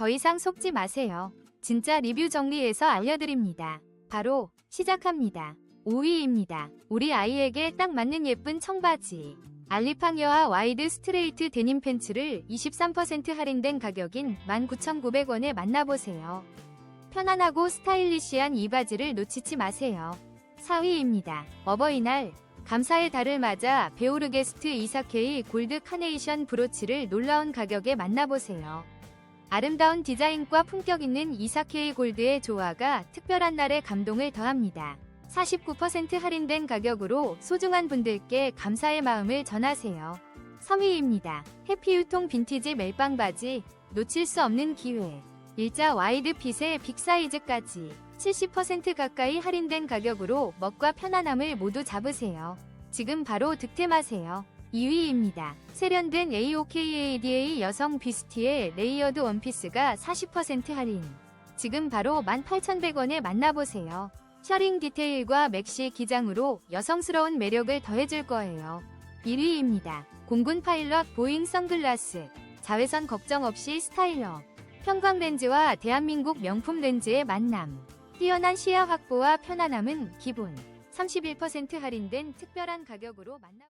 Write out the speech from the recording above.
더 이상 속지 마세요. 진짜 리뷰 정리해서 알려드립니다. 바로 시작합니다. 5위입니다. 우리 아이에게 딱 맞는 예쁜 청바지. 알리팡여와 와이드 스트레이트 데님 팬츠를 23% 할인된 가격인 19,900원에 만나보세요. 편안하고 스타일리시한 이 바지를 놓치지 마세요. 4위입니다. 어버이날 감사의 달을 맞아 베오르게스트 이사케이 골드 카네이션 브로치를 놀라운 가격에 만나보세요. 아름다운 디자인과 품격 있는 이사케이 골드의 조화가 특별한 날에 감동을 더합니다. 49% 할인된 가격으로 소중한 분들께 감사의 마음을 전하세요. 3위입니다. 해피유통 빈티지 멜빵 바지 놓칠 수 없는 기회. 일자 와이드 핏의 빅사이즈까지 70% 가까이 할인된 가격으로 멋과 편안함을 모두 잡으세요. 지금 바로 득템하세요. 2위입니다. 세련된 AOKADA 여성 뷰스티의 레이어드 원피스가 40% 할인. 지금 바로 18,100원에 만나보세요. 셔링 디테일과 맥시 기장으로 여성스러운 매력을 더해줄 거예요. 1위입니다. 공군 파일럿 보잉 선글라스. 자외선 걱정 없이 스타일러. 형광렌즈와 대한민국 명품 렌즈의 만남. 뛰어난 시야 확보와 편안함은 기본. 31% 할인된 특별한 가격으로 만나